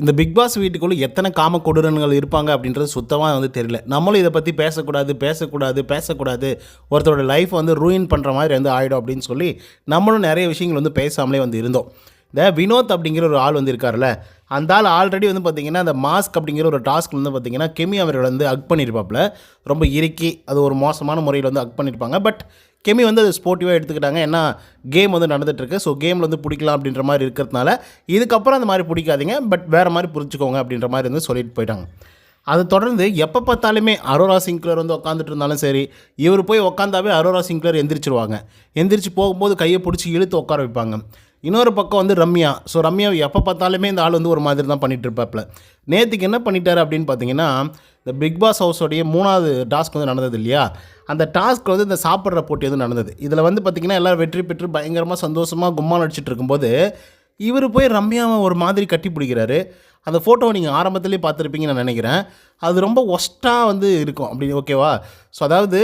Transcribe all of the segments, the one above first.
இந்த big pass வீட்டுக்குள்ளே எத்தனை காம கொடுரன்கள் இருப்பாங்க அப்படின்றது சுத்தமாக வந்து தெரியல. நம்மளும் இதை பற்றி பேசக்கூடாது பேசக்கூடாது பேசக்கூடாது. ஒருத்தரோட லைஃப் வந்து ரூயின் பண்ணுற மாதிரி வந்து ஆகிடும் அப்படின்னு சொல்லி நம்மளும் நிறைய விஷயங்கள் வந்து பேசாமலே வந்து இருந்தோம். இந்த வினோத் அப்படிங்கிற ஒரு ஆள் வந்து இருக்கார்ல அந்த ஆள் ஆல்ரெடி வந்து பார்த்திங்கன்னா அந்த மாஸ்க் அப்படிங்கிற ஒரு டாஸ்க் வந்து பார்த்திங்கன்னா கெமி அவர்கள் வந்து அக் பண்ணியிருப்பாப்புல ரொம்ப இறுக்கி அது ஒரு மோசமான முறையில் வந்து அக் பண்ணியிருப்பாங்க பட் கெமி வந்து அது ஸ்போர்ட்டிவாக எடுத்துக்கிட்டாங்க. ஏன்னா கேம் வந்து நடந்துகிட்ருக்கு ஸோ கேமில் வந்து பிடிக்கலாம் அப்படின்ற மாதிரி இருக்கிறதுனால இதுக்கப்புறம் அந்த மாதிரி பிடிக்காதீங்க. பட் வேறு மாதிரி புரிஞ்சுக்கோங்க அப்படின்ற மாதிரி வந்து சொல்லிட்டு போயிட்டாங்க. அதை தொடர்ந்து எப்போ பார்த்தாலுமே அரோரா சிங்க்லர் வந்து உட்காந்துட்டு இருந்தாலும் சரி இவர் போய் உட்காந்தாவே அரோரா சிங்க்லர் எந்திரிச்சிருவாங்க. எந்திரிச்சு போகும்போது கையை பிடிச்சி இழுத்து உட்கார வைப்பாங்க. இன்னொரு பக்கம் வந்து ரம்யா. ஸோ ரம்யா எப்போ பார்த்தாலுமே இந்த ஆள் வந்து ஒரு மாதிரி தான் பண்ணிகிட்டு இருப்பாப்ல நேற்றுக்கு என்ன பண்ணிட்டாரு அப்படின்னு பார்த்தீங்கன்னா இந்த பிக் பாஸ் ஹவுஸோடைய மூணாவது டாஸ்க் வந்து நடந்தது இல்லையா? அந்த டாஸ்க் வந்து இந்த சாப்பிட்ற போட்டி வந்து நடந்தது. இதில் வந்து பார்த்திங்கன்னா எல்லோரும் வெற்றி பெற்று பயங்கரமாக சந்தோஷமாக கும்மா நடிச்சிட்டு இருக்கும்போது இவர் போய் ரம்யாவை ஒரு மாதிரி கட்டி பிடிக்கிறாரு அந்த ஃபோட்டோவை நீங்கள் ஆரம்பத்துலேயே பார்த்துருப்பீங்கன்னு நான் நினைக்கிறேன். அது ரொம்ப ஒஸ்ட்டாக வந்து இருக்கும். அப்படி ஓகேவா ஸோ அதாவது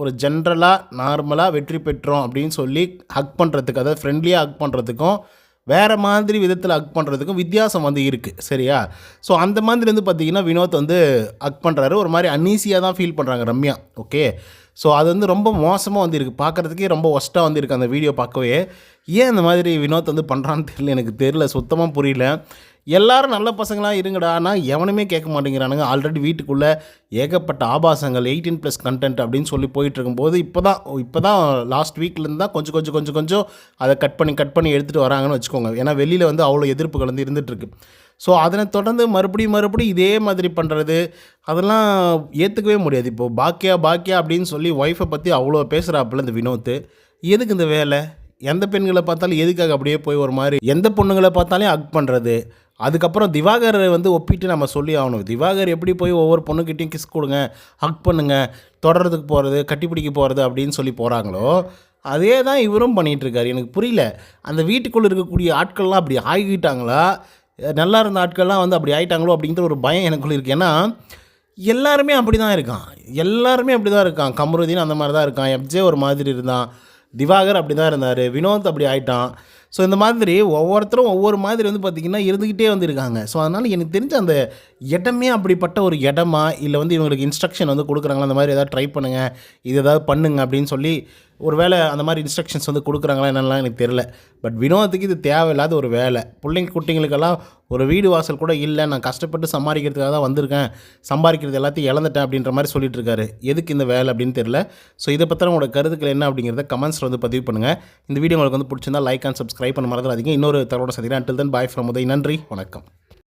ஒரு ஜென்ரலாக நார்மலாக வெற்றி பெற்றோம் அப்படின்னு சொல்லி ஹக் பண்ணுறதுக்கு அதாவது ஃப்ரெண்ட்லியாக ஹக் பண்ணுறதுக்கும் வேறு மாதிரி விதத்தில் ஹக் பண்ணுறதுக்கும் வித்தியாசம் வந்து இருக்குது சரியா? ஸோ அந்த மாதிரி வந்து பார்த்திங்கன்னா வினோத் வந்து ஹக் பண்ணுறாரு ஒரு மாதிரி அன்ஈஸியாக தான் ஃபீல் பண்ணுறாங்க ரம்யா. ஓகே ஸோ அது வந்து ரொம்ப மோசமாக வந்து இருக்குது பார்க்குறதுக்கே ரொம்ப ஒஸ்ட்டாக வந்து இருக்குது அந்த வீடியோ பார்க்கவே. ஏன் இந்த மாதிரி வினோத் வந்து பண்ணுறான்னு தெரியல எனக்கு தெரியல. சுத்தமாக புரியல. எல்லாரும் நல்ல பசங்களாக இருங்கடா. ஆனால் எவனுமே கேட்க மாட்டேங்கிறானுங்க. ஆல்ரெடி வீட்டுக்குள்ளே ஏகப்பட்ட ஆபாசங்கள் எயிட்டீன் ப்ளஸ் கண்டென்ட் அப்படின்னு சொல்லி போயிட்டுருக்கும்போது இப்போ தான் இப்போ தான் லாஸ்ட் வீக்லேருந்து தான் கொஞ்சம் கொஞ்சம் கொஞ்சம் கொஞ்சம் அதை கட் பண்ணி கட் பண்ணி எடுத்துகிட்டு வராங்கன்னு வச்சுக்கோங்க. ஏன்னா வெளியில் வந்து அவ்வளோ எதிர்ப்புகள் வந்து இருந்துகிட்ருக்கு ஸோ அதனை தொடர்ந்து மறுபடியும் மறுபடியும் இதே மாதிரி பண்ணுறது அதெல்லாம் ஏற்றுக்கவே முடியாது. இப்போது பாக்கியா பாக்கியா அப்படின்னு சொல்லி ஒய்ஃபை பற்றி அவ்வளோ பேசுகிறாப்புல இந்த வினோத்து. எதுக்கு இந்த வேலை? எந்த பெண்களை பார்த்தாலும் எதுக்காக அப்படியே போய் ஒரு மாதிரி எந்த பொண்ணுங்களை பார்த்தாலும் அக் பண்ணுறது அதுக்கப்புறம் திவாகர் வந்து ஒப்பிட்டு நம்ம சொல்லி ஆகணும். திவாகர் எப்படி போய் ஒவ்வொரு பொண்ணுக்கிட்டையும் கிஸ் கொடுங்க ஹக் பண்ணுங்க தொடர்றதுக்கு போகிறது கட்டிப்பிடிக்க போகிறது அப்படின்னு சொல்லி போகிறாங்களோ அதே தான் இவரும் பண்ணிகிட்ருக்காரு எனக்கு புரியல. அந்த வீட்டுக்குள்ளே இருக்கக்கூடிய ஆட்கள்லாம் அப்படி ஆகிட்டாங்களா? நல்லா இருந்த ஆட்கள்லாம் வந்து அப்படி ஆயிட்டாங்களோ அப்படிங்கிற ஒரு பயம் எனக்குள்ளே இருக்குது ஏன்னா எல்லாருமே அப்படி தான் இருக்கான். எல்லாருமே அப்படி தான் இருக்கான். கமருதீன் அந்த மாதிரி தான் இருக்கான். எப்ஜே ஒரு மாதிரி இருந்தான். திவாகர் அப்படி தான் இருந்தார். வினோத் அப்படி ஆயிட்டான். ஸோ இந்த மாதிரி ஒவ்வொருத்தரும் ஒவ்வொரு மாதிரி வந்து பார்த்திங்கன்னா இருந்துக்கிட்டே வந்துருக்காங்க ஸோ அதனால் எனக்கு தெரிஞ்ச அந்த இடமே அப்படிப்பட்ட ஒரு இடமா இல்லை வந்து இவங்களுக்கு இன்ஸ்ட்ரக்ஷன் வந்து கொடுக்குறாங்களா? அந்த மாதிரி எதாவது ட்ரை பண்ணுங்கள் இது எதாவது பண்ணுங்க அப்படின்னு சொல்லி ஒரு வேலை அந்த மாதிரி இன்ஸ்ட்ரக்ஷன்ஸ் வந்து கொடுக்குறாங்களா என்னெல்லாம் எனக்கு தெரில பட் வினோதத்துக்கு இது தேவையில்லாத ஒரு வேலை. பிள்ளைங்க குட்டிங்களுக்கெல்லாம் ஒரு வீடு வாசல் கூட இல்லை. நான் கஷ்டப்பட்டு சம்பாதிக்கிறதுக்காக தான் வந்திருக்கேன். சம்பாதிக்கிறது எல்லாத்தையும் இழந்துட்டேன் அப்படின்ற மாதிரி சொல்லிட்டு இருக்காரு. எதுக்கு இந்த வேலை அப்படின்னு தெரில ஸோ இதை பற்றி உங்களோட கருத்துக்கள் என்ன அப்படிங்கிறத கமெண்ட்ஸில் வந்து பதிவு பண்ணுங்கள் இந்த வீடியோ உங்களுக்கு வந்து பிடிச்சிருந்தா லைக் அண்ட் சப்ஸ்கிரைப் பண்ண மறந்துடாதீங்க. இன்னொரு தரோட சந்திக்கிறேன். Until then bye from Uday. நன்றி. வணக்கம்.